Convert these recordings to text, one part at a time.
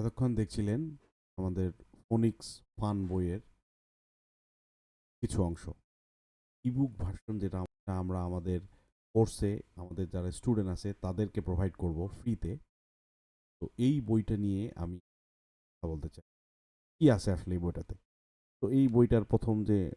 এতক্ষণ দেখছিলেন আমাদের ফোনিক্স ফান বইয়ের কিছু অংশ। ইবুক ভার্সন যেটা আমরা- আমাদের কোর্সে আমাদের যারা স্টুডেন্ট আছে, তাদেরকে প্রোভাইড করব ফ্রিতে তো এই বইটা নিয়ে আমি কথা বলতে চাই। কি আছে আসলে এই বইটাতে? তো এই বইটার প্রথম যে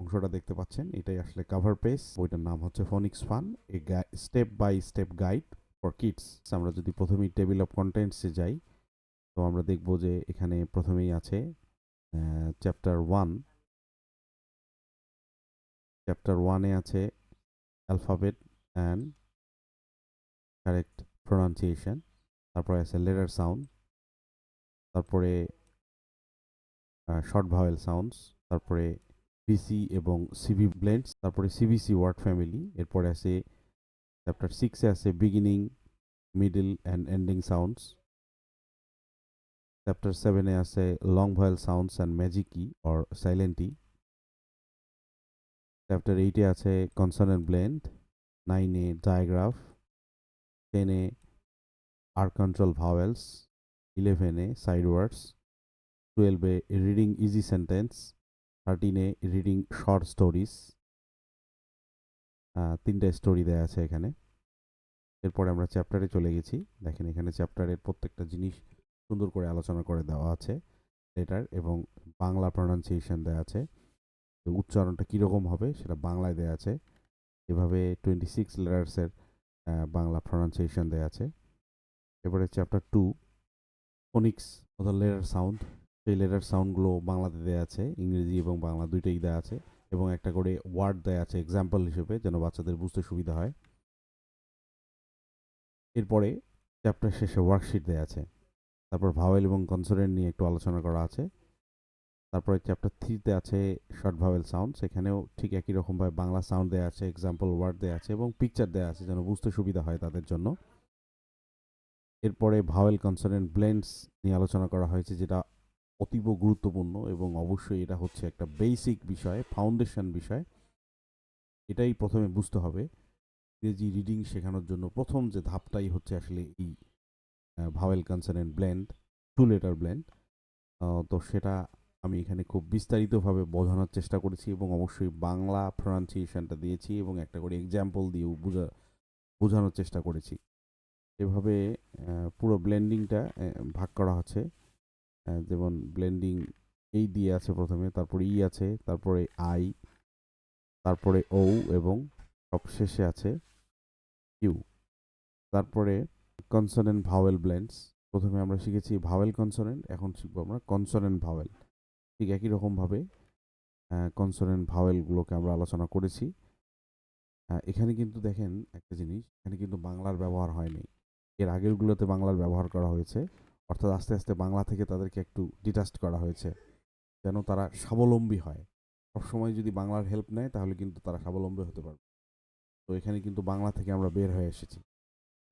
অংশটা দেখতে পাচ্ছেন, এটাই আসলে কাভার পেজ বইটার নাম হচ্ছে phonics fun, a step by step guide for kids. আমরা যদি প্রথমেই টেবিল অফ কন্টেন্টসে যাই আমরা দেখব যে এখানে প্রথমেই আছে চ্যাপ্টার ওয়ান চ্যাপ্টার ওয়ানে আছে অ্যালফাবেট অ্যান্ড কারেক্ট প্রোনাউন্সিয়েশন তারপরে আছে লেটার সাউন্ড তারপরে শর্ট ভাওয়েল সাউন্ডস তারপরে বিসি এবং সিভি ব্লেন্ডস তারপরে সিবিসি ওয়ার্ড ফ্যামিলি এরপরে আছে চ্যাপ্টার সিক্সে আছে beginning middle and ending sounds chapter সেভেনে আছে long vowel sounds and magic e or silent e chapter এইটে আছে কনসোনেন্ট ব্লেন্ড নাইনে ডায়াগ্রাফ টেনে আর কন্ট্রোল ভাওয়েলস ইলেভেনে সাইড ওয়ার্ডস টুয়েলভে রিডিং ইজি সেন্টেন্স থার্টিনে রিডিং শর্ট স্টোরিজ তিনটে স্টোরি দেওয়া আছে এখানে। এরপরে আমরা চ্যাপ্টারে চলে গেছি। দেখেন এখানে চ্যাপ্টারের প্রত্যেকটা জিনিস সুন্দর করে আলোচনা করে দেওয়া আছে লেটার এবং বাংলা প্রনাউন্সিয়েশন দেওয়া আছে। উচ্চারণটা কীরকম হবে সেটা বাংলায় দেওয়া আছে। এভাবে টোয়েন্টি সিক্স লেটার্সের বাংলা প্রনাউন্সিয়েশন দেওয়া আছে। এবারে চ্যাপ্টার টু ফোনিক্স অর্থাৎ লেটার সাউন্ড সেই লেটার সাউন্ডগুলো বাংলাতে দেওয়া আছে, ইংরেজি এবং বাংলা দুইটাই দেওয়া আছে এবং একটা করে ওয়ার্ড দেওয়া আছে এক্সাম্পল হিসেবে যেন বাচ্চাদের বুঝতে সুবিধা হয়। এরপরে চ্যাপ্টার শেষে ওয়ার্কশিট দেওয়া আছে। তারপর ভাওয়েল এবং কনসোনেন্ট নিয়ে একটু আলোচনা করা আছে। তারপরে চ্যাপ্টার থ্রিতে আছে শর্ট ভাওয়েল সাউন্ড সেখানেও ঠিক একই রকমভাবে বাংলা সাউন্ড দেওয়া আছে এক্সাম্পল ওয়ার্ড দেওয়া আছে এবং পিকচার দেওয়া আছে যেন বুঝতে সুবিধা হয় তাদের জন্য। এরপরে ভাওয়েল কনসোনেন্ট ব্লেন্ডস নিয়ে আলোচনা করা হয়েছে যেটা অতীব গুরুত্বপূর্ণ এবং অবশ্যই এটা হচ্ছে একটা বেসিক বিষয় ফাউন্ডেশন বিষয়। এটাই প্রথমে বুঝতে হবে। ইংরেজি রিডিং শেখানোর জন্য প্রথম যে ধাপটাই হচ্ছে আসলে এই vowel consonant blend, two letter blend. তো সেটা আমি এখানে খুব বিস্তারিতভাবে বোঝানোর চেষ্টা করেছি এবং অবশ্যই বাংলা প্রনাউন্সিয়েশনটা দিয়েছি এবং একটা করে এক্সাম্পল দিয়েও বোঝা, বোঝানোর চেষ্টা করেছি। এভাবে পুরো ব্লেন্ডিংটা ভাগ করা হচ্ছে। যেমন ব্লেন্ডিং এই দিয়ে আছে প্রথমে, তারপরে ই আছে, তারপরে আই, তারপরে ও এবং সবশেষে আছে কিউ। তারপরে কনসোনেন্ট ভাওয়েল ব্লেন্ডস প্রথমে আমরা শিখেছি ভাওয়েল কনসোনেন্ট এখন শিখব আমরা কনসোনেন্ট ভাওয়েল ঠিক একই রকমভাবে কনসোনেন্ট ভাওয়েলগুলোকে আমরা আলোচনা করেছি। এখানে কিন্তু দেখেন একটা জিনিস, এখানে কিন্তু বাংলার ব্যবহার হয়নি। এর আগেরগুলোতে বাংলার ব্যবহার করা হয়েছে, অর্থাৎ আস্তে আস্তে বাংলা থেকে তাদেরকে একটু ডিটাস্ট করা হয়েছে, যেন তারা স্বাবলম্বী হয়। সবসময় যদি বাংলার হেল্প নেয়, তাহলে কিন্তু তারা স্বাবলম্বী হতে পারবে। তো এখানে কিন্তু বাংলা থেকে আমরা বের হয়ে এসেছি।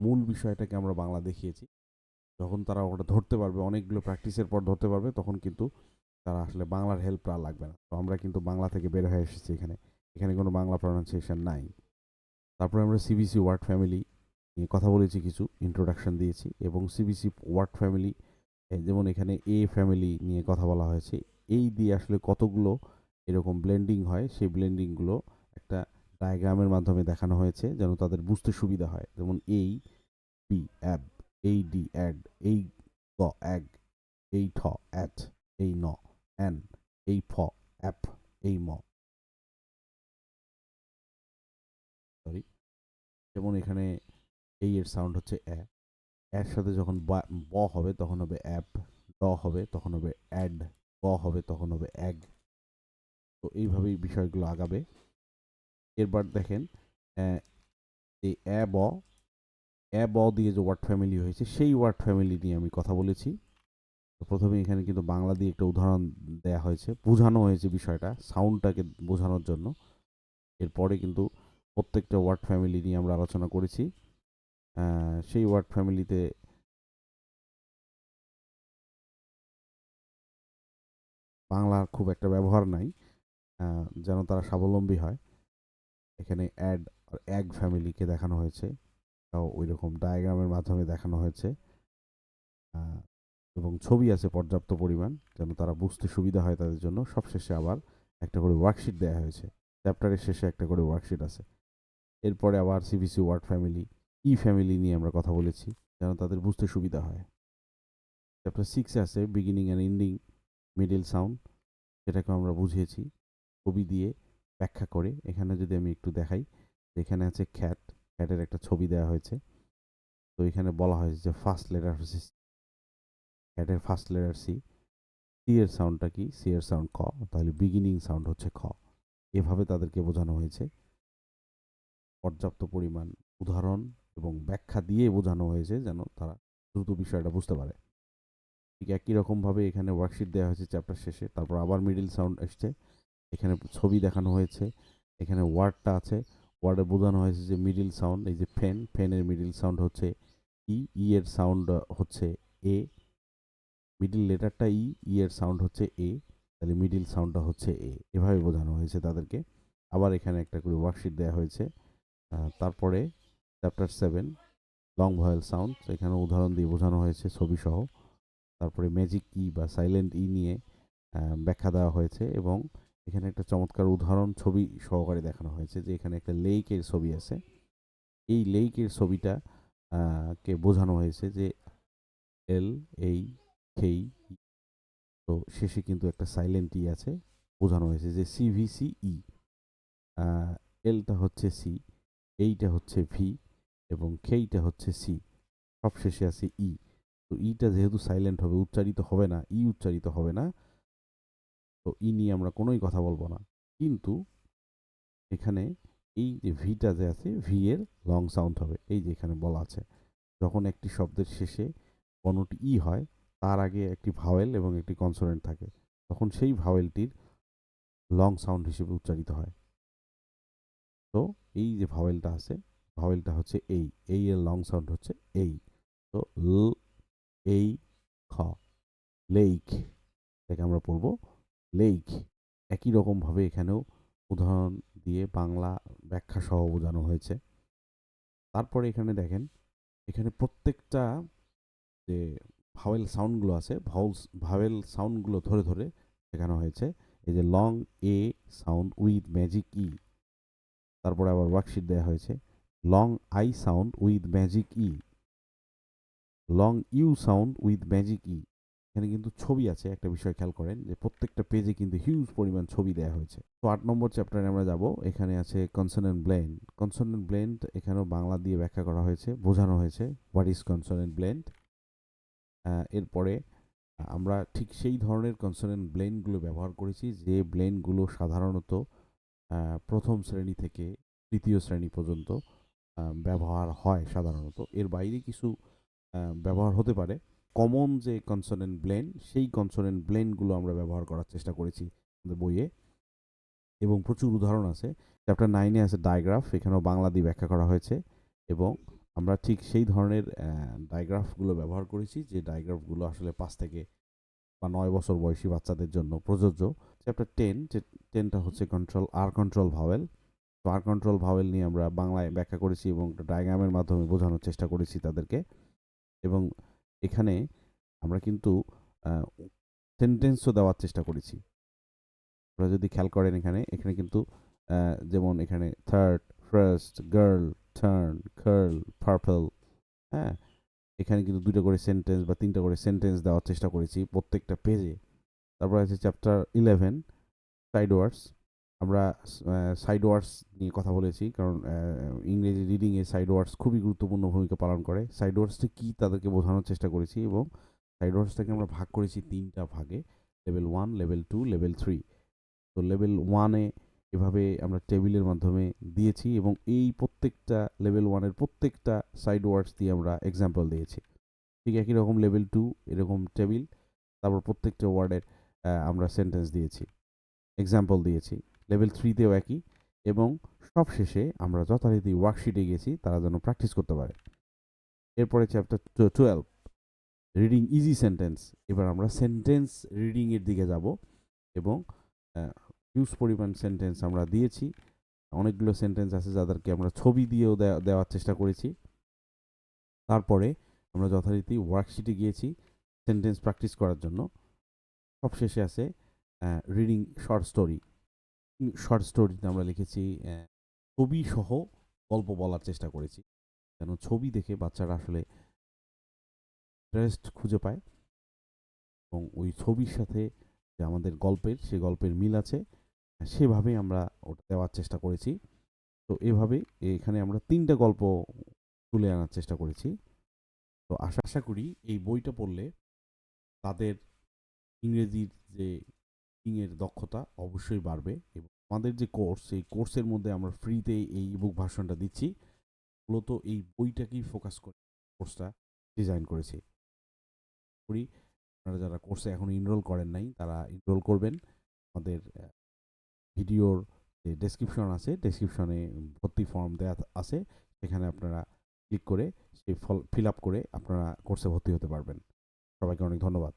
মূল বিষয়টাকে আমরা বাংলা দেখিয়েছি। যখন তারা ওটা ধরতে পারবে, অনেকগুলো প্র্যাকটিসের পর ধরতে পারবে, তখন কিন্তু তারা আসলে বাংলার হেল্প আর লাগবে না। তো আমরা কিন্তু বাংলা থেকে বের হয়ে এসেছি এখানে। এখানে কোনো বাংলা প্রনাউন্সিয়েশন নাই। তারপরে আমরা সিবিসি ওয়ার্ড ফ্যামিলি নিয়ে কথা বলেছি কিছু ইন্ট্রোডাকশন দিয়েছি এবং সিবিসি ওয়ার্ড ফ্যামিলি যেমন এখানে এ ফ্যামিলি নিয়ে কথা বলা হয়েছে, এই দিয়ে আসলে কতগুলো এরকম ব্লেন্ডিং হয়, সেই ব্লেন্ডিংগুলো ডায়াগ্রামের মাধ্যমে দেখানো হয়েছে যেন তাদের বুঝতে সুবিধা হয়। যেমন এই বি অ্যাব এই ডি অ্যাড এই গ অ্যাগ এই ঠ অ্যাট এই ন অ্যান এই ফ অ্যাপ এই ম। সরি যেমন এখানে এই এর সাউন্ড হচ্ছে অ্যা এর সাথে যখন ব হবে তখন হবে অ্যাপ ড হবে, তখন হবে অ্যাড গ হবে, তখন হবে অ্যাগ তো এইভাবেই বিষয়গুলো আগাবে। এরবার দেখেন এই অ্যা ব অ্যা ব দিয়ে যে ওয়ার্ড ফ্যামিলি হয়েছে, সেই ওয়ার্ড ফ্যামিলি নিয়ে আমি কথা বলেছি। প্রথমে এখানে কিন্তু বাংলা দিয়ে একটা উদাহরণ দেয়া হয়েছে, বোঝানো হয়েছে বিষয়টা, সাউন্ডটাকে বোঝানোর জন্য। এরপরে কিন্তু প্রত্যেকটা ওয়ার্ড ফ্যামিলি নিয়ে আমরা আলোচনা করেছি। সেই ওয়ার্ড ফ্যামিলিতে বাংলার খুব একটা ব্যবহার নাই যেন তারা স্বাবলম্বী হয়। এখানে অ্যাড আর অ্যাগ ফ্যামিলিকে দেখানো হয়েছে। তাও ওই রকম ডায়াগ্রামের মাধ্যমে দেখানো হয়েছে। এবং ছবি আছে পর্যাপ্ত পরিমাণ, যেন তারা বুঝতে সুবিধা হয় তাদের জন্য। সবশেষে আবার একটা করে ওয়ার্কশিট দেওয়া হয়েছে। চ্যাপ্টারের শেষে একটা করে ওয়ার্কশিট আছে। এরপরে আবার CBC word family e family নিয়ে আমরা কথা বলেছি, যেন তাদের বুঝতে সুবিধা হয়। চ্যাপ্টার সিক্সে আছে beginning and ending middle sound সেটাকে আমরা বুঝিয়েছি। ছবি দিয়ে ব্যাখ্যা করে। এখানে যদি আমি একটু দেখাই, এখানে আছে খ্যাট খ্যাটের একটা ছবি দেওয়া হয়েছে। তো এখানে বলা হয়েছে যে ফার্স্ট লেটার হচ্ছে খ্যাটের ফার্স্ট লেটার সি সি এর সাউন্ডটা কি? সি এর সাউন্ড ক, তাহলে বিগিনিং সাউন্ড হচ্ছে খ। এভাবে তাদেরকে বোঝানো হয়েছে। পর্যাপ্ত পরিমাণ উদাহরণ এবং ব্যাখ্যা দিয়ে বোঝানো হয়েছে যেন তারা দ্রুত বিষয়টা বুঝতে পারে। ঠিক একই রকমভাবে এখানে ওয়ার্কশিট দেওয়া হয়েছে চ্যাপ্টার শেষে, তারপর আবার মিডিল সাউন্ড এসছে। এখানে ছবি দেখানো হয়েছে। এখানে ওয়ার্ডটা আছে। ওয়ার্ডে বোঝানো হয়েছে যে মিডিল সাউন্ড, এই যে ফেন ফেনের মিডিল সাউন্ড হচ্ছে ই ই এর সাউন্ড হচ্ছে এ। মিডিল লেটারটা ই ই এর সাউন্ড হচ্ছে এ। তাহলে মিডিল সাউন্ডটা হচ্ছে এ। এভাবে বোঝানো হয়েছে তাদেরকে। আবার এখানে একটা করে ওয়ার্কশিট দেওয়া হয়েছে। তারপরে chapter seven, long vowel sound, এখানে উদাহরণ দিয়ে বোঝানো হয়েছে ছবি সহ তারপরে ম্যাজিক ই বা সাইলেন্ট ই নিয়ে ব্যাখ্যা দেওয়া হয়েছে এবং এখানে একটা চমৎকার উদাহরণ ছবি সহকারে দেখানো হয়েছে যে এখানে একটা লেকের ছবি আছে। এই লেকের ছবিটা কে বোঝানো হয়েছে যে এল, এই খেই তো শেষে কিন্তু একটা সাইলেন্ট ই আছে। বোঝানো হয়েছে যে সিভিসি ই। এলটা হচ্ছে সি, এইটা হচ্ছে ভি এবং খেইটা হচ্ছে সি। সব শেষে আছে ই। তো ইটা যেহেতু সাইলেন্ট হবে, উচ্চারিত হবে না, ই উচ্চারিত হবে না। তো ই নিয়ে আমরা কোনোই কথা বলব না। কিন্তু এখানে এই যে ভিটা যে আছে ভি এর লং সাউন্ড হবে, এই যে এখানে বলা আছে। যখন একটি শব্দের শেষে কোনোটি ই হয়, তার আগে একটি ভাওয়েল এবং একটি কনসোনেন্ট থাকে। তখন সেই ভাওয়েলটির লং সাউন্ড হিসেবে উচ্চারিত হয়। তো এই যে ভাওয়েলটা আছে ভাওয়েলটা হচ্ছে এই এই এর লং সাউন্ড হচ্ছে এই। তো ল, এই, খ লেইক এটাকে আমরা পড়ব। লেইক একই রকমভাবে এখানেও উদাহরণ দিয়ে বাংলা ব্যাখ্যা সহ বোঝানো হয়েছে। তারপরে এখানে দেখেন, এখানে প্রত্যেকটা যে ভাওয়েল সাউন্ডগুলো আছে ভাউলস ভাওয়েল সাউন্ডগুলো ধরে ধরে শেখানো হয়েছে। এই যে long a sound with magic e তারপরে আবার ওয়ার্কশিট দেওয়া হয়েছে। Long i sound with magic e long u sound with magic e এখানে কিন্তু ছবি আছে, একটা বিষয় খেয়াল করেন যে প্রত্যেকটা পেজে কিন্তু হিউজ পরিমাণ ছবি দেওয়া হয়েছে। তো আট নম্বর চ্যাপ্টারে আমরা যাব, এখানে আছে কনসোনেন্ট ব্লেন্ড কনসোনেন্ট ব্লেন্ড এখানেও বাংলা দিয়ে ব্যাখ্যা করা হয়েছে, বোঝানো হয়েছে হোয়াট ইজ কনসোনেন্ট ব্লেন্ড এরপরে আমরা ঠিক সেই ধরনের কনসোনেন্ট ব্লেন্ডগুলো ব্যবহার করেছি, যে ব্লেন্ডগুলো সাধারণত প্রথম শ্রেণি থেকে তৃতীয় শ্রেণি পর্যন্ত ব্যবহার হয় সাধারণত। এর বাইরে কিছু ব্যবহার হতে পারে। কমন যে কনসোনেন্ট ব্লেন্ড সেই কনসোনেন্ট ব্লেন্ডগুলো আমরা ব্যবহার করার চেষ্টা করেছি আমাদের বইয়ে। এবং প্রচুর উদাহরণ আছে। চ্যাপ্টার নাইনে আছে ডায়াগ্রাফ এখানেও বাংলা দিয়ে ব্যাখ্যা করা হয়েছে। এবং আমরা ঠিক সেই ধরনের ডায়াগ্রাফগুলো ব্যবহার করেছি, যে ডায়াগ্রাফগুলো আসলে পাঁচ থেকে বা নয় বছর বয়সী বাচ্চাদের জন্য প্রযোজ্য। চ্যাপ্টার টেন যে টেনটা হচ্ছে কন্ট্রোল আর কন্ট্রোল ভাওয়েল তো আর কন্ট্রোল ভাওয়েল নিয়ে আমরা বাংলায় ব্যাখ্যা করেছি এবং ডায়াগ্রামের মাধ্যমে বোঝানোর চেষ্টা করেছি তাদেরকে। এবং এখানে আমরা কিন্তু সেন্টেন্সও দেওয়ার চেষ্টা করেছি। আপনারা যদি খেয়াল করেন এখানে এখানে কিন্তু যেমন এখানে third first girl turn curl purple হ্যাঁ? এখানে কিন্তু দুটো করে সেন্টেন্স বা তিনটা করে সেন্টেন্স দেওয়ার চেষ্টা করেছি প্রত্যেকটা পেজে তারপর আছে চ্যাপ্টার ইলেভেন সাইড ওয়ার্ডস আমরা সাইড ওয়ার্ডস নিয়ে কথা বলেছি, কারণ ইংরেজি রিডিংয়ে সাইড ওয়ার্ডস খুবই গুরুত্বপূর্ণ ভূমিকা পালন করে। সাইড ওয়ার্ডসটা কী তাদেরকে বোঝানোর চেষ্টা করেছি এবং সাইড ওয়ার্ডসটাকে আমরা ভাগ করেছি তিনটা ভাগে level one level two level three তো লেভেল ওয়ানে এভাবে আমরা টেবিলের মাধ্যমে দিয়েছি এবং এই প্রত্যেকটা লেভেল ওয়ানের প্রত্যেকটা সাইড ওয়ার্ডস দিয়ে আমরা এক্সাম্পল দিয়েছি। ঠিক একই রকম লেভেল টু এরকম টেবিল তারপর প্রত্যেকটা ওয়ার্ডের আমরা সেন্টেন্স দিয়েছি। এক্সাম্পল দিয়েছি। লেভেল থ্রিতেও একই এবং সব শেষে আমরা যথারীতি ওয়ার্কশিটে গেছি, তারা যেন প্র্যাকটিস করতে পারে। এরপরে chapter twelve reading easy sentence এবার আমরা সেন্টেন্স রিডিংয়ের দিকে যাব এবং হিউজ পরিমাণ সেন্টেন্স আমরা দিয়েছি। অনেকগুলো সেন্টেন্স আছে যাদেরকে আমরা ছবি দিয়েও দেয়া- দেওয়ার চেষ্টা করেছি। তারপরে আমরা যথারীতি ওয়ার্কশিটে গিয়েছি সেন্টেন্স প্র্যাকটিস করার জন্য। সব শেষে আছে রিডিং শর্ট স্টোরি শর্ট স্টোরিতে আমরা লিখেছি ছবি সহ গল্প বলার চেষ্টা করেছি। যেন ছবি দেখে বাচ্চারা আসলে ইন্টারেস্ট খুঁজে পায় এবং ওই ছবির সাথে যে আমাদের গল্পের, সে গল্পের মিল আছে সেভাবেই আমরা ওটা দেওয়ার চেষ্টা করেছি। তো এভাবে এখানে আমরা তিনটা গল্প তুলে আনার চেষ্টা করেছি। তো আশা আশা করি এই বইটা পড়লে তাদের ইংরেজির যে এর দক্ষতা অবশ্যই বাড়বে এবং আমাদের যে কোর্স এই কোর্সের মধ্যে আমরা ফ্রিতে এই ইবুক ভার্সনটা দিচ্ছি। মূলত এই বইটাকেই ফোকাস করে কোর্সটা ডিজাইন করেছি। করি, আপনারা যারা কোর্সে এখন এনরোল করেন নাই, তারা এনরোল করবেন। আমাদের ভিডিওর যে ডেসক্রিপশন আছে ডেসক্রিপশনে ভর্তি ফর্ম দেওয়া আছে, সেখানে আপনারা ক্লিক করে, সেই ফল ফিল আপ করে আপনারা কোর্সে ভর্তি হতে পারবেন। সবাইকে অনেক ধন্যবাদ।